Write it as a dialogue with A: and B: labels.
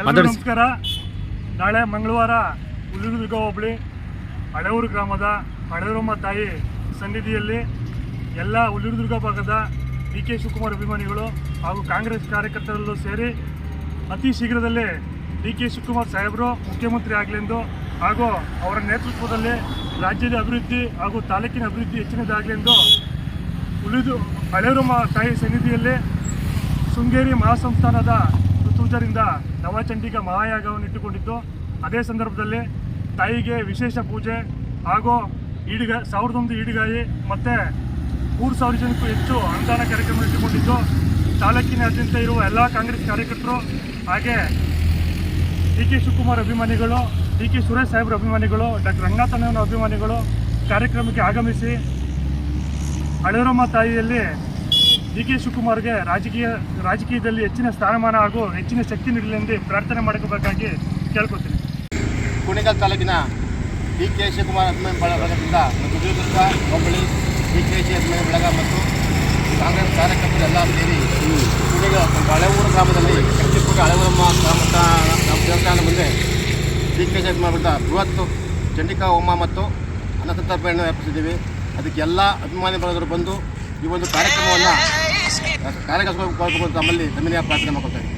A: ಎಲ್ರಿಗೂ ನಮಸ್ಕಾರ. ನಾಳೆ ಮಂಗಳವಾರ ಹುಲಿದುರ್ಗ ಹೋಬಳಿ ಹಳೆಯೂರು ಗ್ರಾಮದ ಹಳೆಯೂರಮ್ಮ ತಾಯಿ ಸನ್ನಿಧಿಯಲ್ಲಿ ಎಲ್ಲ ಹುಲಿದುರ್ಗ ಭಾಗದ ಡಿ ಕೆ ಶಿವಕುಮಾರ್ ಅಭಿಮಾನಿಗಳು ಹಾಗೂ ಕಾಂಗ್ರೆಸ್ ಕಾರ್ಯಕರ್ತರಲ್ಲೂ ಸೇರಿ ಅತಿ ಶೀಘ್ರದಲ್ಲೇ ಡಿ ಕೆ ಶಿವಕುಮಾರ್ ಸಾಹೇಬರು ಮುಖ್ಯಮಂತ್ರಿ ಆಗಲೆಂದು ಹಾಗೂ ಅವರ ನೇತೃತ್ವದಲ್ಲಿ ರಾಜ್ಯದ ಅಭಿವೃದ್ಧಿ ಹಾಗೂ ತಾಲೂಕಿನ ಅಭಿವೃದ್ಧಿ ಹೆಚ್ಚಿನದಾಗಲೆಂದು ಉಳಿದು ಹಳೆಯೂರಮ್ಮ ತಾಯಿ ಸನ್ನಿಧಿಯಲ್ಲಿ ಶೃಂಗೇರಿ ಮಹಾಸಂಸ್ಥಾನದ ಋತುಜರಿಂದ ನವಚಂಡಿಗ ಮಹಾಯಾಗವನ್ನು ಇಟ್ಟುಕೊಂಡಿದ್ದು, ಅದೇ ಸಂದರ್ಭದಲ್ಲಿ ತಾಯಿಗೆ ವಿಶೇಷ ಪೂಜೆ ಹಾಗೂ ಈಡಿಗ, ಸಾವಿರದ ಒಂದು ಈಡಿಗಾಯಿ ಮತ್ತು ಮೂರು ಸಾವಿರ ಜನಕ್ಕೂ ಹೆಚ್ಚು ಅನುದಾನ ಕಾರ್ಯಕ್ರಮ ಇಟ್ಟುಕೊಂಡಿದ್ದು ತಾಲೂಕಿನಾದ್ಯಂತ ಇರುವ ಎಲ್ಲ ಕಾಂಗ್ರೆಸ್ ಕಾರ್ಯಕರ್ತರು ಹಾಗೆ ಡಿ ಕೆ ಶಿವಕುಮಾರ್ ಅಭಿಮಾನಿಗಳು, ಡಿ ಕೆ ಸುರೇಶ್ ಸಾಹೇಬ್ರ ಅಭಿಮಾನಿಗಳು, ಡಾಕ್ಟರ್ ರಂಗನಾಥನವರ ಅಭಿಮಾನಿಗಳು ಕಾರ್ಯಕ್ರಮಕ್ಕೆ ಆಗಮಿಸಿ ಹಳೆರಮ್ಮ ತಾಯಿಯಲ್ಲಿ ಡಿ ಕೆ ಶಿವಕುಮಾರ್ಗೆ ರಾಜಕೀಯ, ರಾಜಕೀಯದಲ್ಲಿ ಹೆಚ್ಚಿನ ಸ್ಥಾನಮಾನ ಹಾಗೂ ಹೆಚ್ಚಿನ ಶಕ್ತಿ ನೀಡಲೆಂದು ಪ್ರಾರ್ಥನೆ ಮಾಡಬೇಕಾಗಿ ಕೇಳ್ಕೊತೀನಿ
B: ಕುಣಿಗಲ್ ತಾಲೂಕಿನ ಡಿ ಕೆ ಶಿವಕುಮಾರ್ ಅಭಿಮಾನಿ ಬಳ- ಬಳಗದಿಂದ ಮತ್ತು ವಿಜಯದುರ್ಗ ಹೋಬಳಿ ಡಿ ಕೆ ಶಿ ಅಭಿಮಾನಿ ಬಳಗ ಮತ್ತು ಕಾಂಗ್ರೆಸ್ ಕಾರ್ಯಕರ್ತರು ಎಲ್ಲ ಸೇರಿ ಕುಣಿಗಲ್ ಹಳೆಊರು ಗ್ರಾಮದಲ್ಲಿ ಶಕ್ತಿಪುರ ಹಳೆಊರಮ್ಮ ಗ್ರಾಮ ನಮ್ಮ ದೇವಸ್ಥಾನ ಮುಂದೆ ಡಿ ಕೆ ಶಿ ಅಭಿಮಾನಿ ಬಳಗ ಬೃಹತ್ ಚಂಡಿಕಾ ಹೋಮ ಮತ್ತು ಅನ್ನಸಂತರ್ಪಣೆಯನ್ನು ವ್ಯಾಪಿಸಿದ್ದೀವಿ ಅದಕ್ಕೆಲ್ಲ ಅಭಿಮಾನಿ ಬಳಗರು ಬಂದು ಈ ಒಂದು ಕಾರ್ಯಕ್ರಮವನ್ನು ಕಾರ್ಯಕರ್ತ ತಮ್ಮಲ್ಲಿ ತಮ್ಮನೇ ಪ್ರಾರ್ಥನೆ ಮಾಡ್ಕೊಳ್ತಾರೆ?